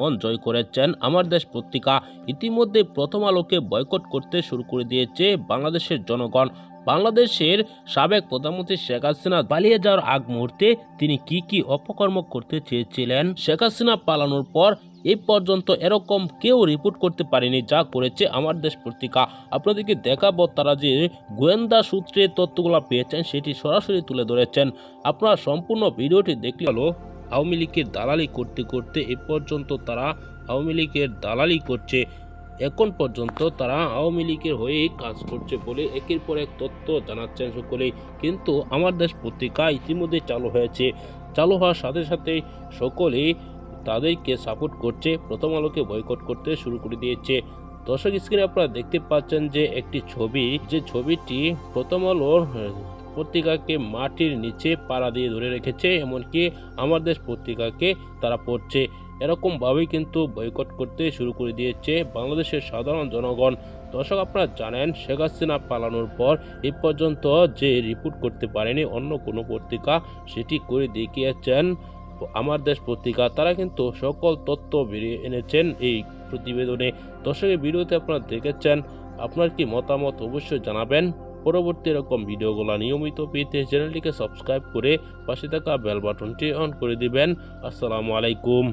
মন জয় করেছেন। আমার দেশ পত্রিকা ইতিমধ্যে প্রথম আলোকে বয়কট করতে শুরু করে দিয়েছে বাংলাদেশের জনগণ। বাংলাদেশের সাবেক প্রধানমন্ত্রী শেখ হাসিনা পালিয়ে যাওয়ার আগ মুহূর্তে তিনি কি কি অপকর্ম করতে চেয়েছিলেন, শেখ হাসিনা পালানোর পর এ পর্যন্ত এরকম কেউ রিপোর্ট করতে পারেনি যা করেছে আমার দেশ পত্রিকা। আপনাদেরকে দেখাবো তারা যে গোয়েন্দা সূত্রে তথ্যগুলো পেয়েছেন সেটি সরাসরি তুলে ধরেছেন। আপনারা সম্পূর্ণ ভিডিওটি দেখলে হলো আওয়ামী লীগের দালালি করতে করতে এ পর্যন্ত তারা আওয়ামী লীগের দালালি করছে। এখন পর্যন্ত তারা আওয়ামী লীগের হয়েই কাজ করছে বলে একের পর এক তথ্য জানাচ্ছেন সকলেই। কিন্তু আমার দেশ পত্রিকা ইতিমধ্যে চালু হয়েছে। চালু হওয়ার সাথে সাথে সকলেই তাদেরকে সাপোর্ট করছে, প্রথম আলোকে বয়কট করতে শুরু করে দিয়েছে। দর্শক স্ক্রিনে আপনারা দেখতে পাচ্ছেন যে একটি ছবি, যে ছবিটি প্রথম আলোর পত্রিকাকে মাটির নিচে পাড়া দিয়ে ধরে রেখেছে, এমনকি আমার দেশ পত্রিকাকে তারা পড়ছে। এরকমভাবেই কিন্তু বয়কট করতে শুরু করে দিয়েছে বাংলাদেশের সাধারণ জনগণ। দর্শক, আপনারা জানেন, শেখ হাসিনা পালানোর পর এ পর্যন্ত যে রিপোর্ট করতে পারেনি অন্য কোনো পত্রিকা, সেটি করে দেখিয়েছেন আমার দেশ পত্রিকা। তারা কিন্তু সকল তথ্য বেরিয়ে এনেছেন এই প্রতিবেদনে। দর্শকের ভিডিওতে আপনারা দেখেছেন, আপনার কি মতামত অবশ্যই জানাবেন। পরবর্তী এরকম ভিডিওগুলো নিয়মিত পেতে চ্যানেলটিকে সাবস্ক্রাইব করে পাশে থাকা বেল বাটনটি অন করে দিবেন। আসসালামু আলাইকুম।